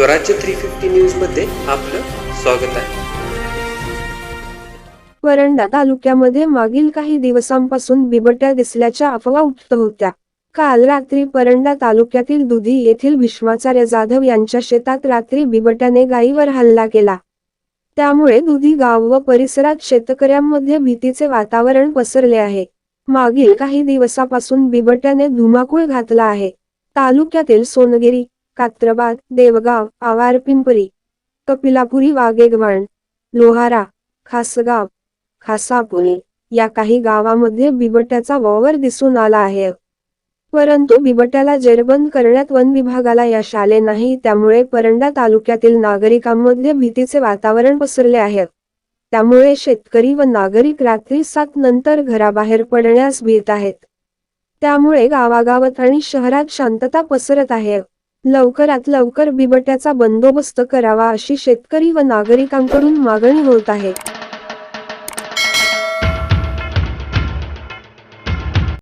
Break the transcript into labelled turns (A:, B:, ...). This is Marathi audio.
A: स्वराज्य थ्री फिफ्टी न्यूजमध्ये आपलं स्वागत आहे.
B: वरंडा तालुक्यामध्ये मागील काही दिवसांपासून बिबट्या दिसल्याच्या अफवा उठत होत्या. काल रात्री परंडा तालुक्यातील दुधी येथील भीष्माचार्य जाधव यांच्या शेतात रात्री बिबट्याने गायीवर हल्ला केला. त्यामुळे दुधी गाव व परिसरात शेतकऱ्यांमध्ये भीतीचे वातावरण पसरले आहे. मागील काही दिवसापासून बिबट्याने धुमाकूळ घातला आहे. तालुक्यातील सोनगिरी कात्रबाद देवगाव आवार पिंपरी कपिलापुरी वाघेगवाण लोहारा खासगाव खासापुरी या काही गावामध्ये बिबट्याचा वावर दिसून आला आहे. परंतु बिबट्याला जेरबंद करण्यात वन विभागाला यश आले नाही त्यामुळे परंडा तालुक्यातील नागरिकांमध्ये भीतीचे वातावरण पसरले आहे. त्यामुळे शेतकरी व नागरिक रात्री सात नंतर घराबाहेर पडण्यास भीत आहेत. त्यामुळे गावागावात आणि शहरात शांतता पसरत आहे. लवकरात लवकर बिबट्याचा बंदोबस्त करावा अशी शेतकरी व नागरिकांकडून मागणी होत आहे.